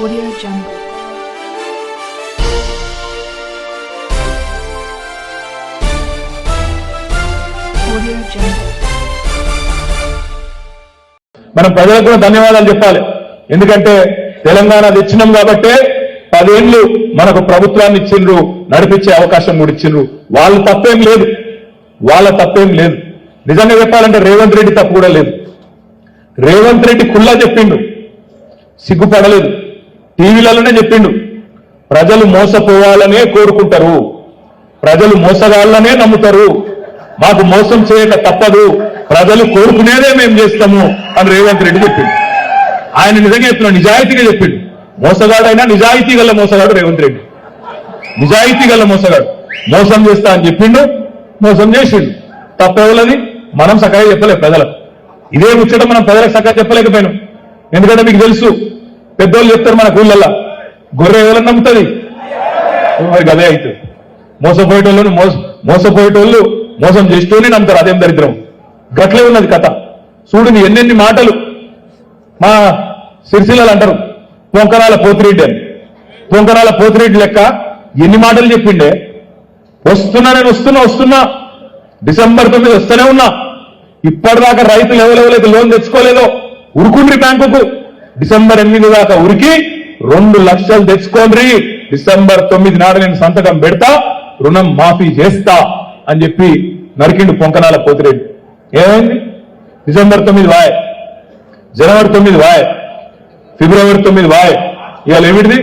Audio Jungle. Audio Jungle. మనం ప్రజలకు కూడా ధన్యవాదాలు చెప్పాలి. ఎందుకంటే తెలంగాణ తెచ్చినాం కాబట్టే పదేళ్ళు మనకు ప్రభుత్వాన్ని ఇచ్చిండ్రు నడిపించే అవకాశం కూడా ఇచ్చిండ్రు వాళ్ళ తప్పేం లేదు. వాళ్ళ తప్పేం లేదు. నిజంగా చెప్పాలంటే రేవంత్ రెడ్డి తప్పు కూడా లేదు. రేవంత్ రెడ్డి కుల్లా చెప్పిండు. సిగ్గుపడలేదు. టీవీలలోనే చెప్పిండు. ప్రజలు మోసపోవాలనే కోరుకుంటారు. ప్రజలు మోసగాళ్ళనే నమ్ముతారు. మాకు మోసం చేయక తప్పదు. ప్రజలు కోరుకునేదే మేము చేస్తాము అని రేవంత్ రెడ్డి చెప్పిండు. ఆయన నిజంగా చెప్తున్నాడు నిజాయితీగా చెప్పిండు. మోసగాడైనా నిజాయితీ గల మోసగాడు రేవంత్ రెడ్డి. నిజాయితీ గల మోసగాడు. మోసం చేస్తా అని చెప్పిండు మోసం చేసిండు. తప్పెవలది? మనం సకాయ చెప్పలేదు ప్రజలకు. ఇదే ముచ్చట మనం ప్రజలకు సకాయ చెప్పలేకపోయినాం. ఎందుకంటే మీకు తెలుసు పెద్దోళ్ళు చెప్తారు మన ఊళ్ళల్లో. గొర్రె ఎవరైనా నమ్ముతుంది? మరి గదే అవుతుంది మోసపోయేటోళ్ళను మోస మోసపోయేటోళ్ళు మోసం చేస్తూనే నమ్ముతారు అదేం దరిద్రం. గట్లే ఉన్నది కథ. చూడు నీ ఎన్నెన్ని మాటలు మా సిరిసిల్లలు అంటారు. పొంకరాల పోతిరెడ్డి అని. పొంకరాల పోతిరెడ్డి లెక్క ఎన్ని మాటలు చెప్పిండే? వస్తున్నా నేను వస్తున్నా వస్తున్నా. డిసెంబర్ తొమ్మిది వస్తూనే ఉన్నా. ఇప్పటిదాకా రైతులు ఎవరెవరైతే లోన్ తెచ్చుకోలేదో ఉరుకుండ్రి బ్యాంకుకు డిసెంబర్ ఎనిమిది దాకా ఉరికి రెండు లక్షలు తెచ్చుకోండి డిసెంబర్ తొమ్మిది నాడు నేను సంతకం పెడతా రుణం మాఫీ చేస్తా అని చెప్పి నరికిండు పొంకనాల పోతిరెడ్డి. ఏమైంది? డిసెంబర్ తొమ్మిది వాయ్ జనవరి తొమ్మిది వాయ్ ఫిబ్రవరి తొమ్మిది వాయ్ ఇవాళ ఏమిటిది?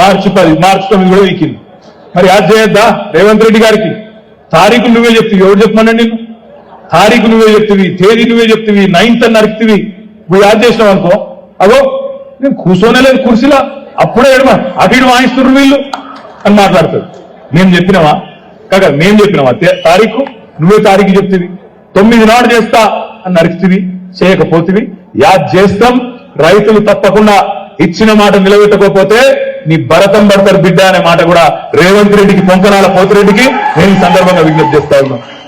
మార్చి పది మార్చి తొమ్మిది కూడా వీకింది మరి యాద్ చేయొద్దా రేవంత్ రెడ్డి గారికి? తారీఖు నువ్వే చెప్తివి ఎవరు చెప్పమనండి నేను తారీఖు నువ్వే చెప్తివి తేదీ నువ్వే చెప్తివి నైన్త్ అని నరికితివి. నువ్వు యాద్ చేసినావు అనుకో. అగో నేను కూర్చోనే లేదు కుర్చీలా. అప్పుడే ఎడమ అటు ఇటు వాయిస్తున్నారు వీళ్ళు అని మాట్లాడతాడు. మేము చెప్పినావా? కాక మేము చెప్పినావా? తే- తారీఖు? నువ్వే తారీఖు చెప్తివి. తొమ్మిది నాడు చేస్తా అని నరికితివి చేయకపోతివి. యాద్ చేస్తాం రైతులు తప్పకుండా ఇచ్చిన మాట నిలబెట్టకపోతే నీ భరతం పడతారు బిడ్డ అనే మాట కూడా రేవంత్ రెడ్డికి పొంకనాల పోతిరెడ్డికి నేను సందర్భంగా విజ్ఞప్తి చేస్తా ఉన్నాను.